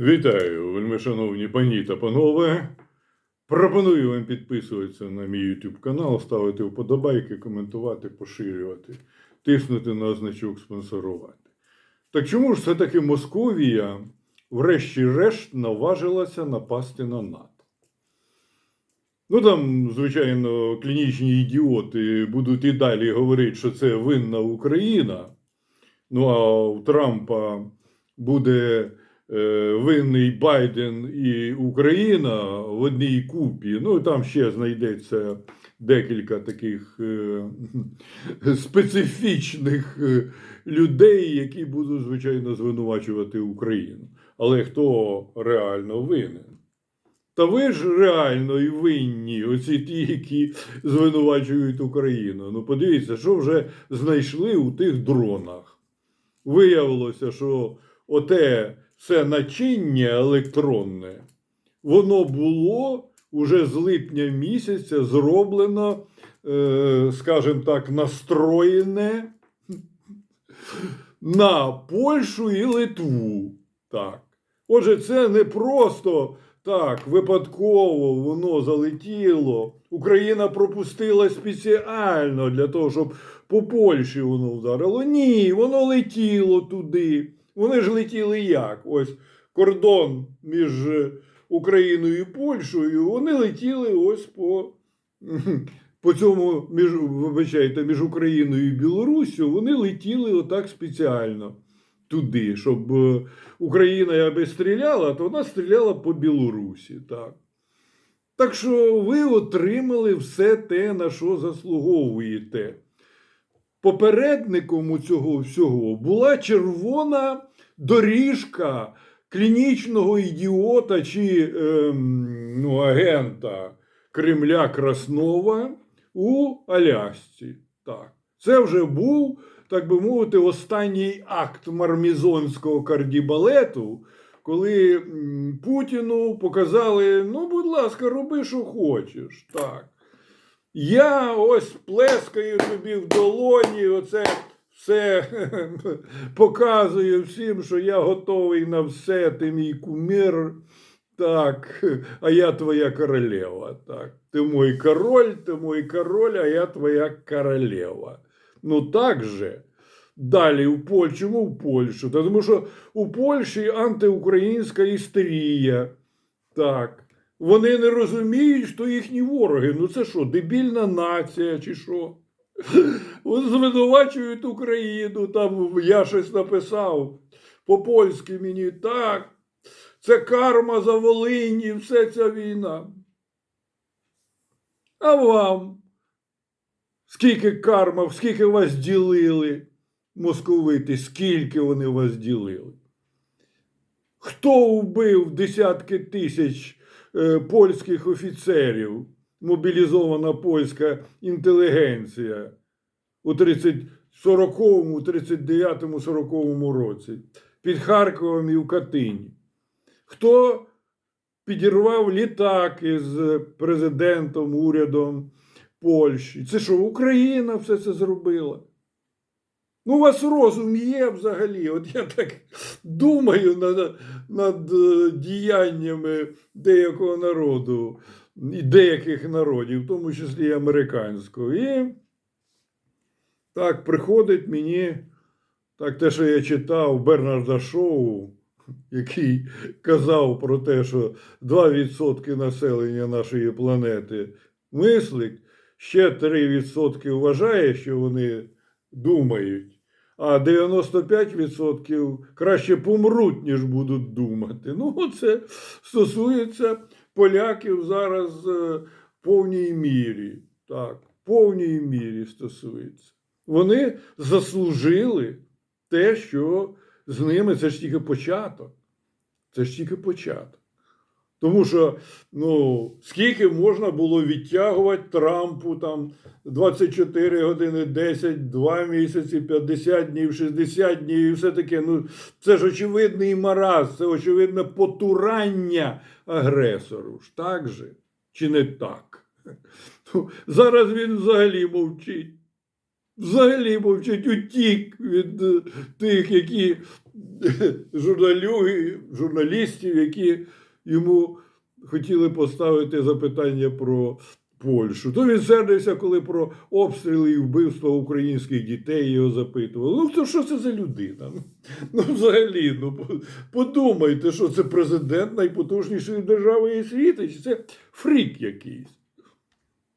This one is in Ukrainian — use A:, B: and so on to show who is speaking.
A: Вітаю, вельми шановні пані та панове. Пропоную вам підписуватися на мій YouTube канал, ставити вподобайки, коментувати, поширювати, тиснути на значок спонсорувати. Так чому ж все-таки Московія, врешті-решт, наважилася напасти на НАТО? Ну там, звичайно, клінічні ідіоти будуть і далі говорити, що це винна Україна. Ну а у Трампа буде винний Байден і Україна в одній купі. Ну там ще знайдеться декілька таких е, специфічних е, людей, які будуть, звичайно, звинувачувати Україну. Але хто реально винен? Та ви ж реально і винні, оці ті, які звинувачують Україну. Ну, подивіться, що вже знайшли у тих дронах. Виявилося, що оте все начиння електронне, воно було уже з липня місяця зроблено, е, скажімо так, настроєне на Польщу і Литву. Так. Отже, це не просто так, випадково воно залетіло. Україна пропустила спеціально для того, щоб по Польщі воно вдарило. Ні, воно летіло туди. Вони ж летіли як? Ось кордон між Україною і Польщею. Вони летіли ось по, по цьому між, вибачайте, між Україною і Білоруссю. Вони летіли отак спеціально туди, щоб е, Україна аби стріляла, то вона стріляла по Білорусі. Так. Так що ви отримали все те, на що заслуговуєте. Попередником у цього всього була червона доріжка клінічного ідіота чи ем, ну, агента Кремля Краснова у Алясці. Так. Це вже був, так би мовити, останній акт мармізонського кардібалету, коли Путіну показали: ну, будь ласка, роби, що хочеш. Так. Я ось плескаю тобі в долоні, оце все показую всім, що я готовий на все, ти мій кумир. Так, а я твоя королева. Так. Ти мой король, ти мой король, а я твоя королева. Ну так же. Далі в Польщу, чому в Польщу? Та Тому що у Польщі антиукраїнська істерія. Так. Вони не розуміють, що їхні вороги. Ну це що, дебільна нація чи що? Звинувачують Україну. Там я щось написав по-польськи мені так. Це карма за Волині, все ця війна. А вам? Скільки карма, скільки вас ділили, московити, скільки вони вас ділили? Хто вбив десятки тисяч е, польських офіцерів, мобілізована польська інтелігенція у 30, 40-му, 39-му, 40-му році під Харковом і в Катині? Хто підірвав літак із президентом, урядом Польщі? Це що, Україна все це зробила? Ну, у вас розум є взагалі. От я так думаю над, над е, діяннями деякого народу, і деяких народів, в тому числі і американського. І так приходить мені так те, що я читав Бернарда Шоу, який казав про те, що 2% населення нашої планети мислить, ще 3% вважає, що вони думають, а 95% краще помруть, ніж будуть думати. Ну, це стосується поляків зараз е, в повній мірі. Так, в повній мірі стосується. Вони заслужили те, що з ними це ж тільки початок. Це ж тільки початок. Тому що ну, скільки можна було відтягувати Трампу там 24 години, 10, 2 місяці, 50 днів, 60 днів і все таке. Ну, це ж очевидний мараз, це очевидне потурання агресору. ж Так же? Чи не так? Ну, Зараз він взагалі мовчить. Взагалі мовчить, утік від е, тих, які журналю- журналістів, які йому хотіли поставити запитання про Польщу. То він сердився, коли про обстріли і вбивства українських дітей його запитували. Ну, то що це за людина? Ну, взагалі, ну подумайте, що це президент найпотужнішої держави і світу, чи це фрік якийсь.